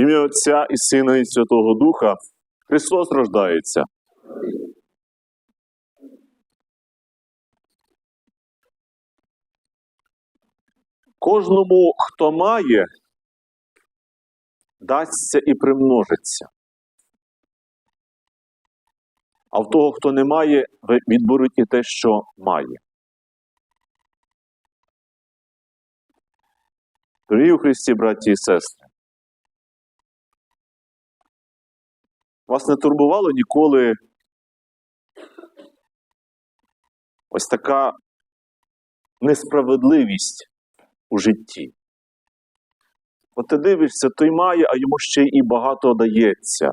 ім'я Отця і Сина, і Святого Духа. Христос рождається. Кожному, хто має, дасться і примножиться. А в того, хто не має, відберуть і те, що має. Дорогі у Христі, браті і сестри, вас не турбувало ніколи ось така несправедливість у житті. От ти дивишся, той має, а йому ще і багато дається.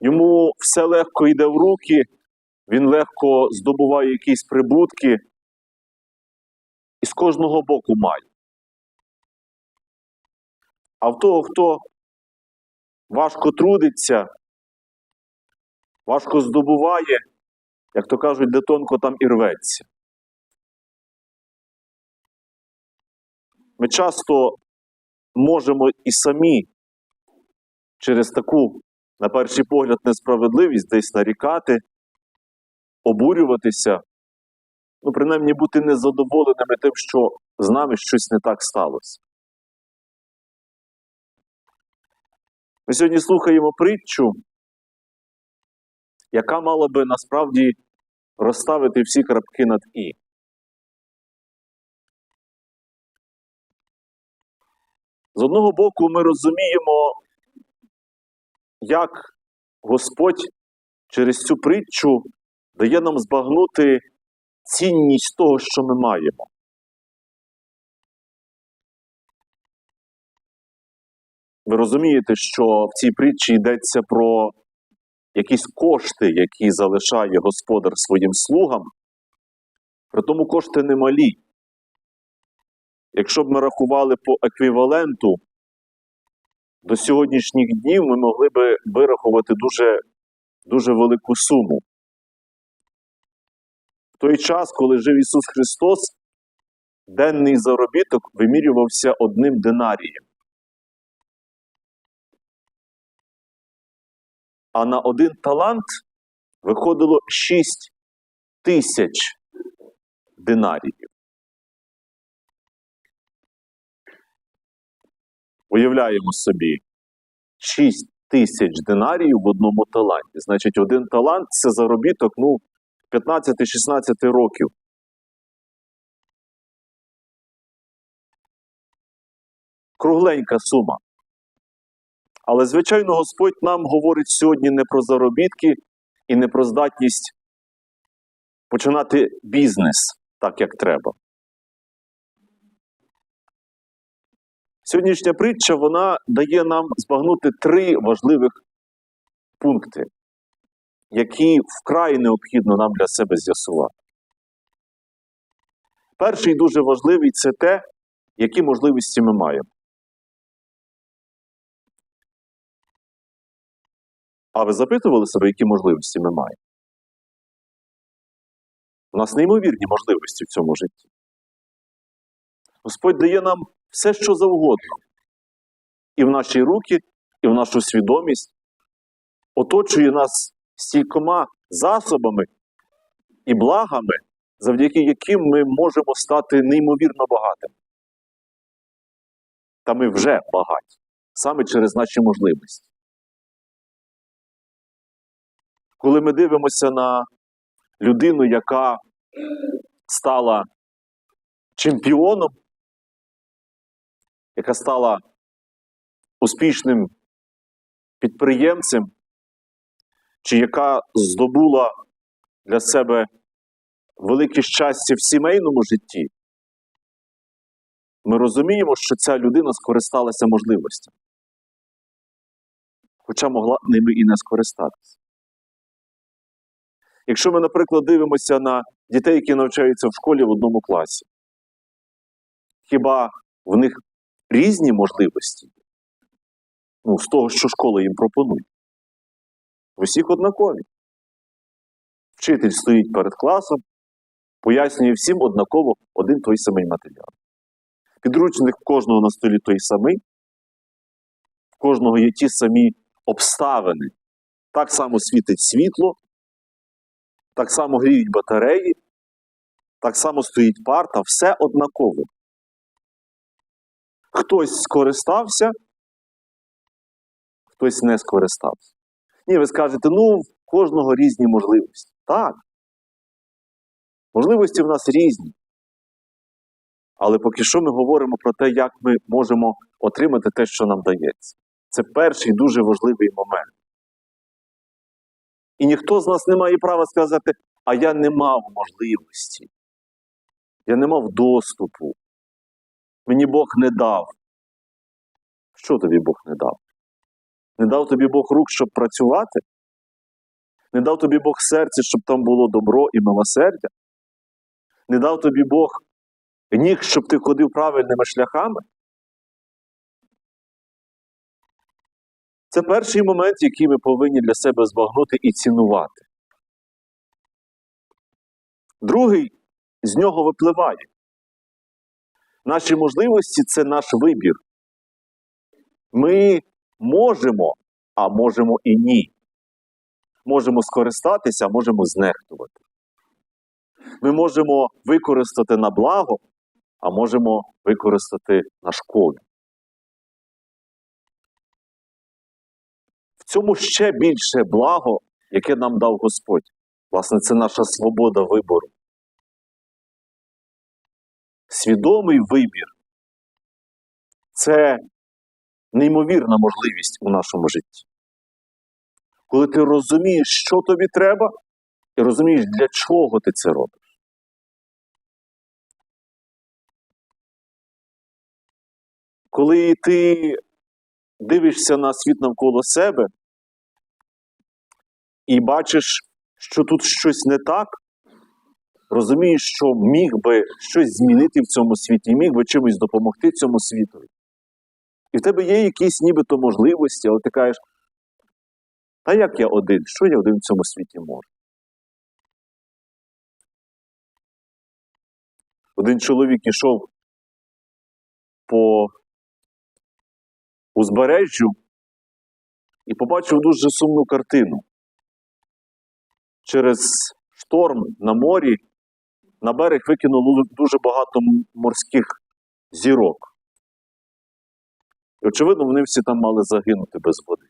Йому все легко йде в руки, він легко здобуває якісь прибутки і з кожного боку має. А в того, хто важко трудиться, важко здобуває, як то кажуть, де тонко там і рветься. Ми часто можемо і самі через таку, на перший погляд, несправедливість десь нарікати, обурюватися, ну, принаймні бути незадоволеними тим, що з нами щось не так сталося. Ми сьогодні слухаємо притчу, яка мала би насправді розставити всі крапки над І. З одного боку, ми розуміємо, як Господь через цю притчу дає нам збагнути цінність того, що ми маємо. Ви розумієте, що в цій притчі йдеться про якісь кошти, які залишає господар своїм слугам, при тому кошти немалі. Якщо б ми рахували по еквіваленту, до сьогоднішніх днів ми могли би вирахувати дуже, дуже велику суму. В той час, коли жив Ісус Христос, денний заробіток вимірювався одним динарієм. А на один талант виходило 6 тисяч динаріїв. Уявляємо собі 6 тисяч динаріїв в одному таланті. Значить, один талант це заробіток ну, 15-16 років. Кругленька сума. Але, звичайно, Господь нам говорить сьогодні не про заробітки і не про здатність починати бізнес так, як треба. Сьогоднішня притча вона дає нам збагнути три важливих пункти, які вкрай необхідно нам для себе з'ясувати. Перший дуже важливий це те, які можливості ми маємо. А ви запитували себе, які можливості ми маємо? У нас неймовірні можливості в цьому житті. Господь дає нам все, що завгодно. І в наші руки, і в нашу свідомість, оточує нас стількома засобами і благами, завдяки яким ми можемо стати неймовірно багатими. Та ми вже багаті, саме через наші можливості. Коли ми дивимося на людину, яка стала чемпіоном, яка стала успішним підприємцем, чи яка здобула для себе велике щастя в сімейному житті, ми розуміємо, що ця людина скористалася можливостями. Хоча могла ними і не скористатися. Якщо ми, наприклад, дивимося на дітей, які навчаються в школі в одному класі, хіба в них різні можливості? Ну, з того, що школа їм пропонує. Усіх однакові. Вчитель стоїть перед класом, пояснює всім однаково один той самий матеріал. Підручник кожного на столі той самий, в кожного є ті самі обставини. Так само світить світло, так само гріють батареї, так само стоїть парта, все однаково. Хтось скористався, хтось не скористався. Ні, ви скажете, ну, в кожного різні можливості. Так. Можливості в нас різні. Але поки що ми говоримо про те, як ми можемо отримати те, що нам дається. Це перший дуже важливий момент. І ніхто з нас не має права сказати, а я не мав можливості. Я не мав доступу. Мені Бог не дав. Що тобі Бог не дав? Не дав тобі Бог рук, щоб працювати? Не дав тобі Бог серця, щоб там було добро і милосердя? Не дав тобі Бог ніг, щоб ти ходив правильними шляхами? Це перший момент, який ми повинні для себе збагнути і цінувати. Другий з нього випливає. Наші можливості це наш вибір. Ми можемо, а можемо і ні. Можемо скористатися, а можемо знехтувати. Ми можемо використати на благо, а можемо використати на шкоду. Цьому ще більше благо, яке нам дав Господь. Власне, це наша свобода вибору. Свідомий вибір це неймовірна можливість у нашому житті. Коли ти розумієш, що тобі треба, і розумієш, для чого ти це робиш. Коли ти дивишся на світ навколо себе і бачиш, що тут щось не так, розумієш, що міг би щось змінити в цьому світі, міг би чимось допомогти цьому світу. І в тебе є якісь нібито можливості, але ти кажеш, та як я один? Що я один в цьому світі можу? Один чоловік ішов по узбережжю і побачив дуже сумну картину. Через шторм на морі на берег викинуло дуже багато морських зірок. І, очевидно, вони всі там мали загинути без води.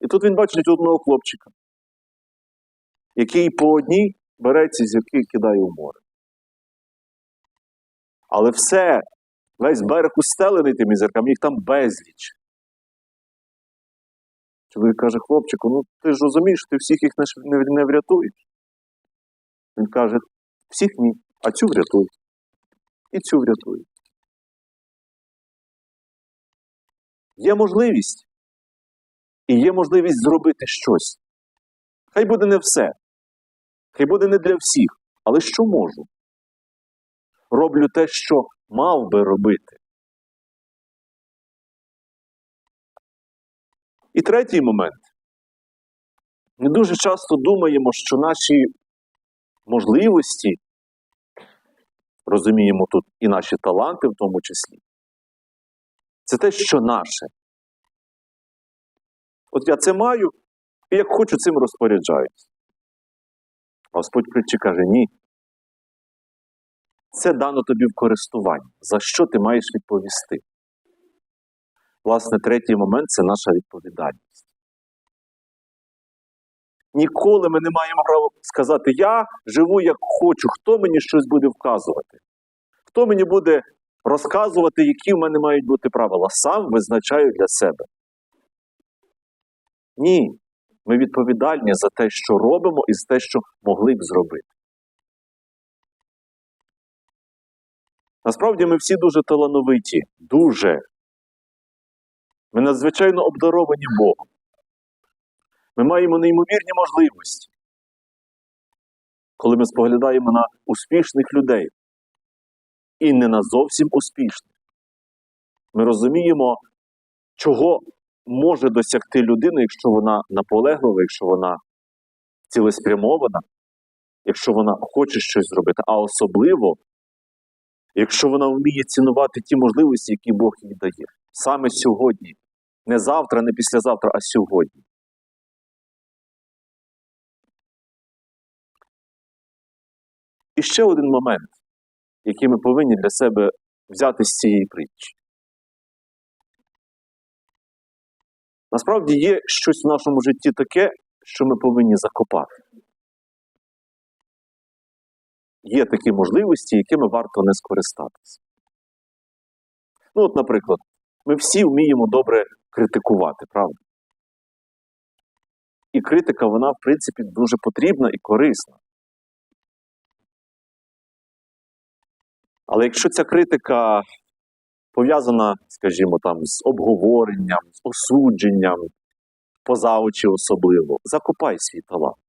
І тут він бачить одного хлопчика, який по одній бере ці зірки і кидає у море. Але все, весь берег устелений тими зірками, їх там безліч. Чоловік каже, хлопчику, ну ти ж розумієш, ти всіх їх не, врятуєш. Він каже, всіх ні, а цю врятуй. І цю врятуй. Є можливість. І є можливість зробити щось. Хай буде не все. Хай буде не для всіх. Але що можу? Роблю те, що мав би робити. І третій момент. Ми дуже часто думаємо, що наші можливості, розуміємо тут і наші таланти в тому числі, це те, що наше. От я це маю, і як хочу, цим розпоряджаюсь. Господь притчі каже, ні. Це дано тобі в користування. За що ти маєш відповісти? Власне, третій момент це наша відповідальність. Ніколи ми не маємо права сказати, я живу як хочу, хто мені щось буде вказувати, хто мені буде розказувати, які в мене мають бути правила. Сам визначаю для себе. Ні. Ми відповідальні за те, що робимо, і за те, що могли б зробити. Насправді ми всі дуже талановиті, дуже. Ми надзвичайно обдаровані Богом. Ми маємо неймовірні можливості. Коли ми споглядаємо на успішних людей і не на зовсім успішних, ми розуміємо, чого може досягти людина, якщо вона наполеглива, якщо вона цілеспрямована, якщо вона хоче щось зробити, а особливо, якщо вона вміє цінувати ті можливості, які Бог їй дає. Саме сьогодні. Не завтра, не післязавтра, а сьогодні. І ще один момент, який ми повинні для себе взяти з цієї притчі. Насправді є щось в нашому житті таке, що ми повинні закопати. Є такі можливості, якими варто не скористатися. Ну, от, наприклад, ми всі вміємо добре критикувати, правда? І критика, вона, в принципі, дуже потрібна і корисна. Але якщо ця критика пов'язана, скажімо, там, з обговоренням, з осудженням, поза очі особливо, закопай свій талант.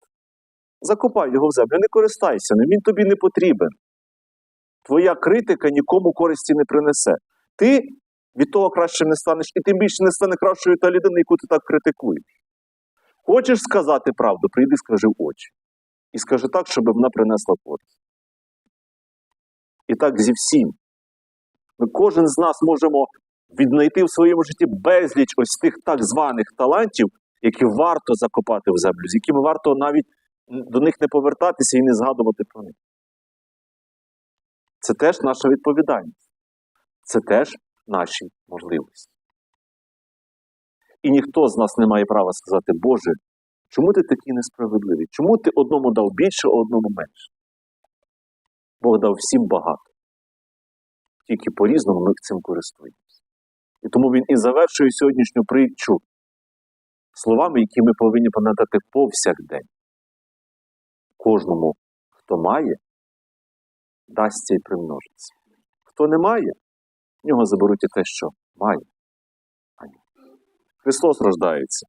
Закопай його в землю, не користайся він тобі не потрібен. Твоя критика нікому користі не принесе. Ти від того краще не станеш, і тим більше не стане кращою та людина, яку ти так критикуєш. Хочеш сказати правду, прийди, скажи в очі. І скажи так, щоб вона принесла користь. І так зі всім. Ми кожен з нас можемо віднайти в своєму житті безліч ось тих так званих талантів, які варто закопати в землю, з якими варто навіть до них не повертатися і не згадувати про них. Це теж наша відповідальність. Це теж наші можливості. І ніхто з нас не має права сказати, Боже, чому ти такий несправедливий? Чому ти одному дав більше, а одному менше? Бог дав всім багато. Тільки по-різному ми цим користуємося. І тому він і завершує сьогоднішню притчу словами, які ми повинні пам'ятати повсякдень. Кожному, хто має, дасться і примножиться. Хто не має, в нього заберуть і те, що має. Христос рождається.